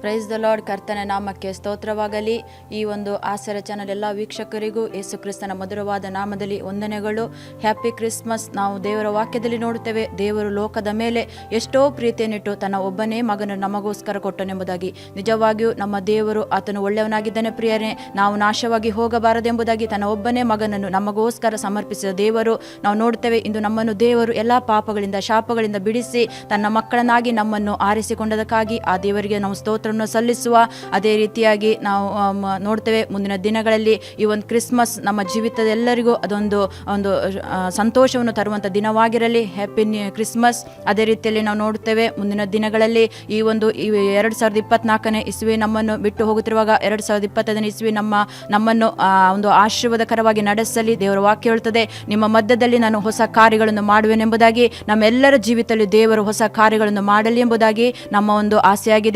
Praise the lord ಕರ್ತನ ನಾಮಕ್ಕೆ ಸ್ತೋತ್ರವಾಗಲಿ. ಈ ಒಂದು ಆಸರ ಚಾನಲ್ ಎಲ್ಲ ವೀಕ್ಷಕರಿಗೂ ಯೇಸು ಕ್ರಿಸ್ತನ ಮಧುರವಾದ ನಾಮದಲ್ಲಿ ವಂದನೆಗಳು. ಹ್ಯಾಪಿ ಕ್ರಿಸ್ಮಸ್ ನಾವು ದೇವರ ವಾಕ್ಯದಲ್ಲಿ ನೋಡುತ್ತೇವೆ. ದೇವರು ಲೋಕದ ಮೇಲೆ ಎಷ್ಟೋ ಪ್ರೀತಿಯನ್ನಿಟ್ಟು ತನ್ನ ಒಬ್ಬನೇ ಮಗನನ್ನು ನಮಗೋಸ್ಕರ ಕೊಟ್ಟನೆಂಬುದಾಗಿ. ನಿಜವಾಗಿಯೂ ನಮ್ಮ ದೇವರು ಆತನು ಒಳ್ಳೆಯವನಾಗಿದ್ದಾನೆ ಪ್ರಿಯರೇ. ನಾವು ನಾಶವಾಗಿ ಹೋಗಬಾರದೆಂಬುದಾಗಿ ತನ್ನ ಒಬ್ಬನೇ ಮಗನನ್ನು ನಮಗೋಸ್ಕರ ಸಮರ್ಪಿಸಿದ ದೇವರು. ನಾವು ನೋಡುತ್ತೇವೆ, ಇಂದು ನಮ್ಮನ್ನು ದೇವರು ಎಲ್ಲ ಪಾಪಗಳಿಂದ, ಶಾಪಗಳಿಂದ ಬಿಡಿಸಿ, ತನ್ನ ಮಕ್ಕಳನ್ನಾಗಿ ನಮ್ಮನ್ನು ಆರಿಸಿಕೊಂಡದಕ್ಕಾಗಿ ಆ ದೇವರಿಗೆ ನಾವು ಸ್ತೋತ್ರವನ್ನು ಸಲ್ಲಿಸುವ ಅದೇ ರೀತಿಯಾಗಿ ನಾವು ನೋಡ್ತೇವೆ. ಮುಂದಿನ ದಿನಗಳಲ್ಲಿ ಈ ಒಂದು ಕ್ರಿಸ್ಮಸ್ ನಮ್ಮ ಜೀವಿತದ ಎಲ್ಲರಿಗೂ ಅದೊಂದು, ಒಂದು ಸಂತೋಷವನ್ನು ತರುವಂಥ ದಿನವಾಗಿರಲಿ. ಹ್ಯಾಪಿ ಕ್ರಿಸ್ಮಸ್ ಅದೇ ರೀತಿಯಲ್ಲಿ ನಾವು ನೋಡ್ತೇವೆ. ಮುಂದಿನ ದಿನಗಳಲ್ಲಿ ಈ ಒಂದು, ಈ ಎರಡು ಸಾವಿರದ ಇಪ್ಪತ್ನಾಲ್ಕನೇ ಇಸ್ವಿ ನಮ್ಮನ್ನು ಬಿಟ್ಟು ಹೋಗುತ್ತಿರುವಾಗ ಎರಡು ಸಾವಿರದ ಇಪ್ಪತ್ತೈದನೇ ಇಸ್ವಿ ನಮ್ಮ, ನಮ್ಮನ್ನು ಒಂದು ಆಶೀರ್ವಾದಕರವಾಗಿ ನಡೆಸಲಿ. ದೇವರ ವಾಕ್ಯ ಹೇಳ್ತದೆ, ನಿಮ್ಮ ಮಧ್ಯದಲ್ಲಿ ನಾನು ಹೊಸ ಕಾರ್ಯಗಳನ್ನು ಮಾಡುವೆನೆಂಬುದಾಗಿ. ನಮ್ಮೆಲ್ಲರ ಜೀವಿತದಲ್ಲಿ ದೇವರು ಹೊಸ ಕಾರ್ಯಗಳನ್ನು ಮಾಡಲಿ ಎಂಬುದಾಗಿ ನಮ್ಮ ಒಂದು ಆಸೆಯಾಗಿದೆ.